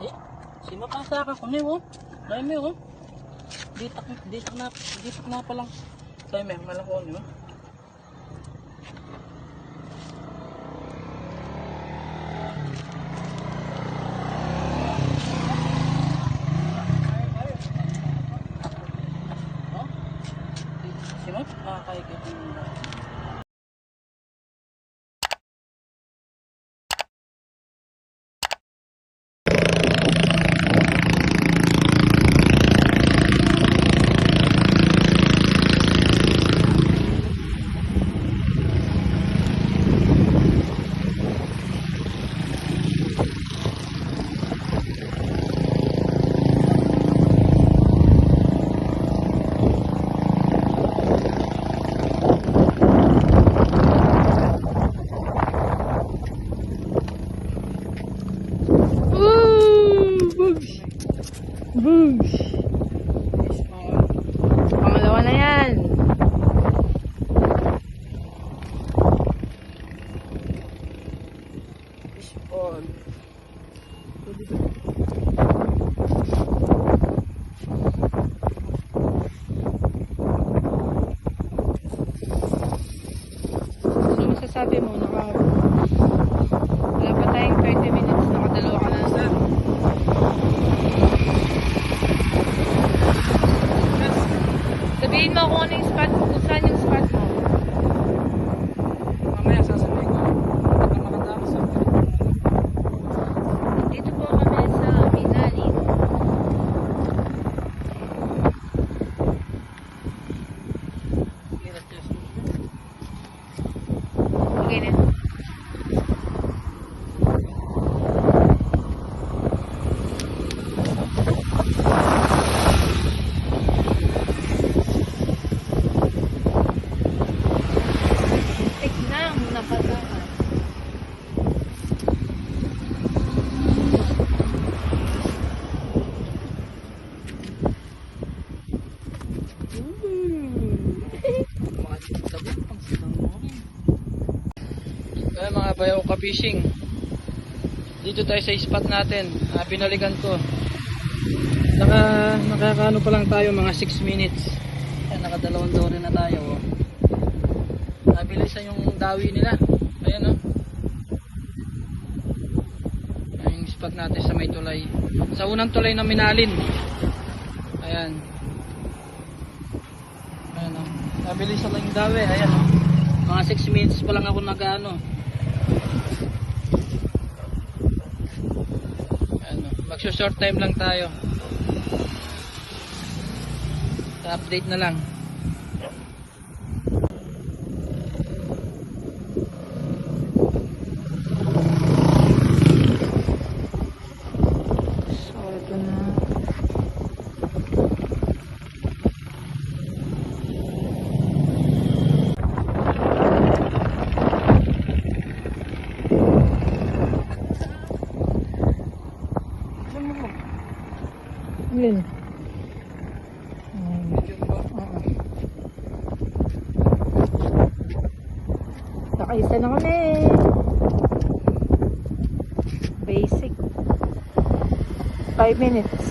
Eh, si mapasa ka kunin mo. Nay mo oh. Ditak ditak na ditak na pa lang. Ni mo. Oh? Si mo, ah, kaya kita! again. Kaya mga bayaw ka fishing. Dito tayo sa spot natin. Ah, binalikan ko. Naka, nakakaano pa lang tayo mga 6 minutes. Ayan, nakadalawang dore na tayo. Oh. Nabilisan yung dawi nila. Ayan oh. Ayan yung spot natin sa may tulay. Sa unang tulay na minalin. Ayan. Ayan oh. Nabilisan lang yung dawi. Ayan oh. Mga 6 minutes pa lang ako nag-ano. Ano, magsho short time lang tayo. Sa update na lang. Alin? Um, oo. Nakaisa na kami. Basic. 5 minutes.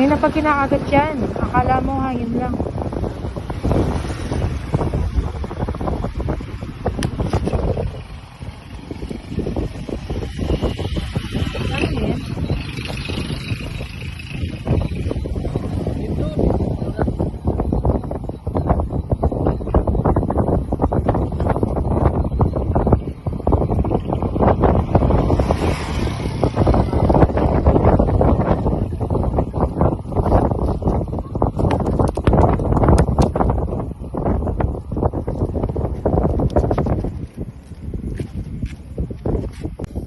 Kanina pa kinakagat yan. Akala mo hangin lang. Ano yan?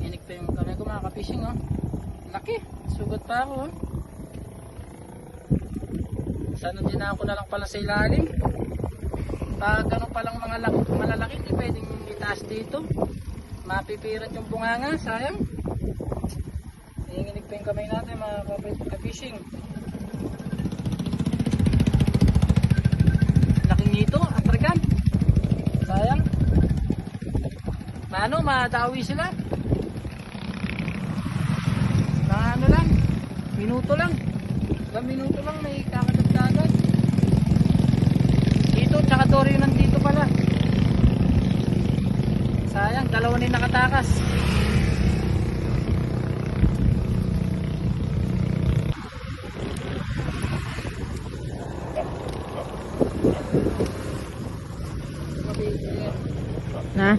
Inig pa yung kamay ko mga ka-fishing oh. Laki. Sugat pa ako oh. Sana dinaan ko na lang pala sa ilalim. Pag ano palang mga lak malalaki, di pwedeng itaas dito. Mapipirat yung bunganga, sayang. Nanginginig pa yung kamay natin mga ka-fishing. Laking nito, African. Sayang. Paano, madawi sila? Mga ano lang, minuto lang. Ilang minuto lang may kakadagdagan. Dito, tsaka Dory nandito pala. Na yung nakatakas. Na?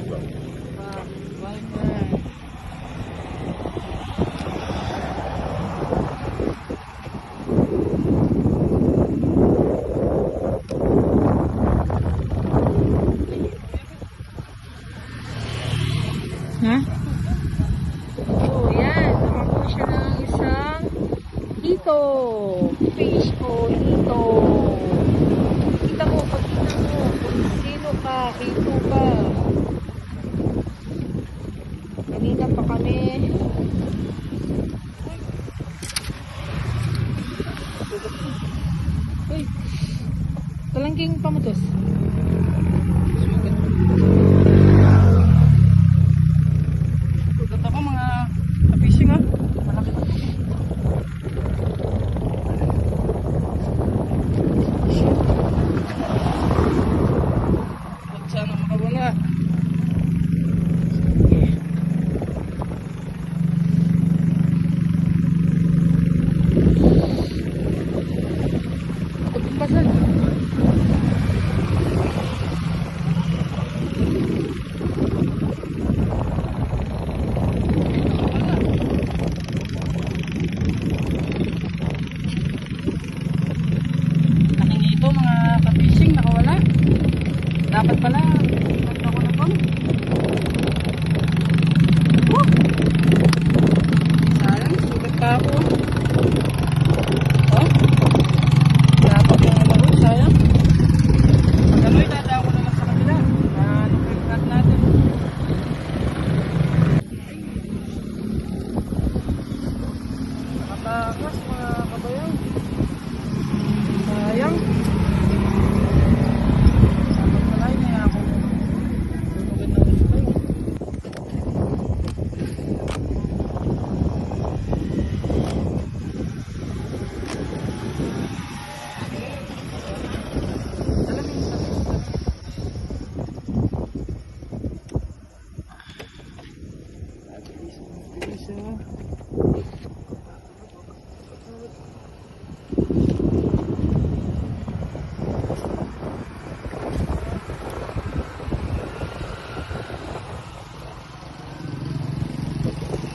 Ha? Oh, yan. Nakakuha siya ng isang hito. Fish o hito. Kita mo, pagkita mo, kung sino ka, hito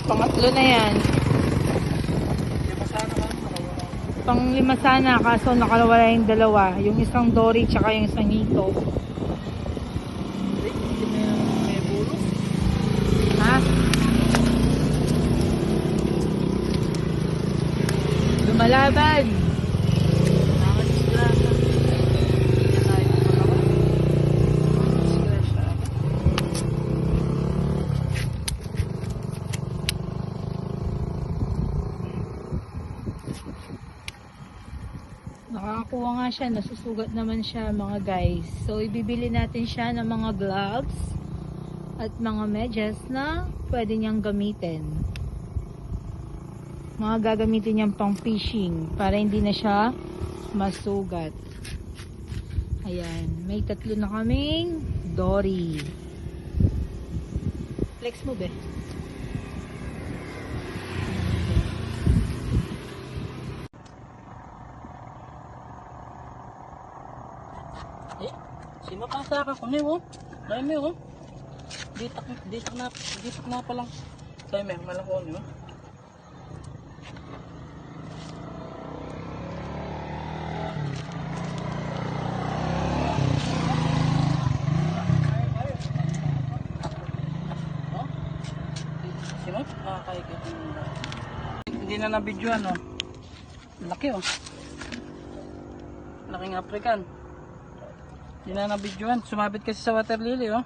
Pangatlo na yan. Pang lima sana, kaso nakawala yung dalawa. Yung isang dory, tsaka yung isang hito. Ha? Lumalaban. Siya, nasusugat naman siya mga guys. So, ibibili natin siya ng mga gloves at mga medyas na pwede niyang gamitin. Mga gagamitin niyang pang fishing para hindi na siya masugat. Ayan, may tatlo na kaming dory. Flex mo be. Eh, si mapasa ka kunin mo. May may oh. Ditak ditak na ditak na pa lang. Say may malako ni. Oh? Mo? Ah. Hindi na na-video ano. Laki oh. Laking African. Hindi na nabidyoan. Sumabit kasi sa water lily, oh.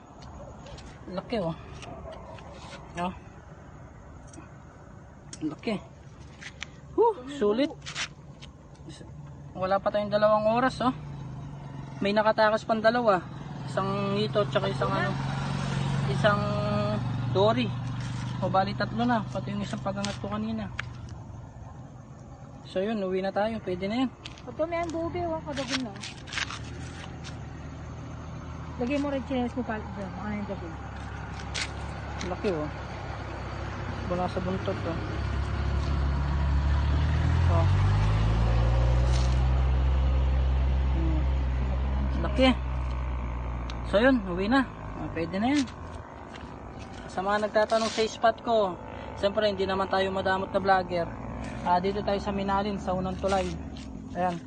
Laki, oh. Oh. Laki. Huh, sulit. Wala pa tayong dalawang oras, oh. May nakatakas pang dalawa. Isang ito, tsaka isang ano. Isang dory. O bali tatlo na. Pati yung isang pagangat ko kanina. So yun, uwi na tayo. Pwede na yan. Ito may ang bubi, oh, kadagun na. Lagay mo rin chinelas mo palit dyan, mga yung gabi. Laki oh. Mula sa buntot oh. Oh. Hmm. Laki. So yun, uwi na. Ah, pwede na yan. Sa mga nagtatanong sa spot ko, siyempre hindi naman tayo madamot na vlogger. Ah, dito tayo sa Minalin, sa unang tulay. Ayan.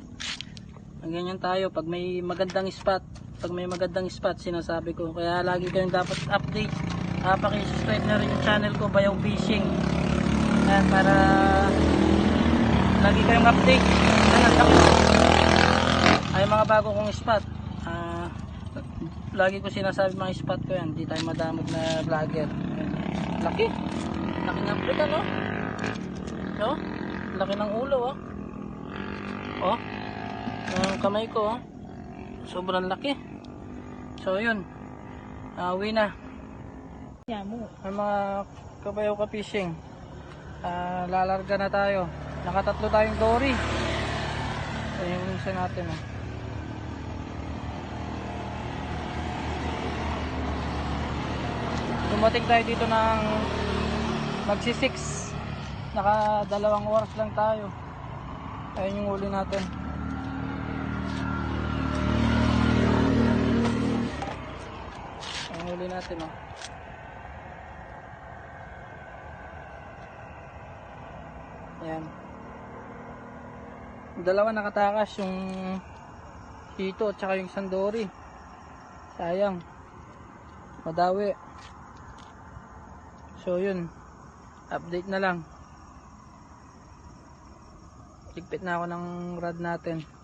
Ganyan tayo, pag may magandang spot, pag may magandang spot, sinasabi ko. Kaya lagi kayong dapat update. Uh, subscribe na rin yung channel ko, Bayaw Fishing. Ayan, para lagi kayong update. Ay, mga bago kong spot. Ah, lagi ko sinasabi mga spot ko yan. Hindi tayo madamot na vlogger. Laki. Laki ng Africa, no? No? Laki ng ulo, oh. Oh. Ang kamay ko, oh. Sobrang laki. So, yun. Ah, uwi na. May mga kabayaw ka fishing. Ah, lalarga na tayo. Nakatatlo tayong dory. Ito yung isa natin. Oh. Dumating tayo dito ng magsi 6. Naka dalawang oras lang tayo. Ayun yung huli natin. Ang huli natin oh. Ayan. Dalawa nakatakas yung hito at saka yung sandori. Sayang. Madawi. So yun. Update na lang. Ligpit na ako ng rod natin.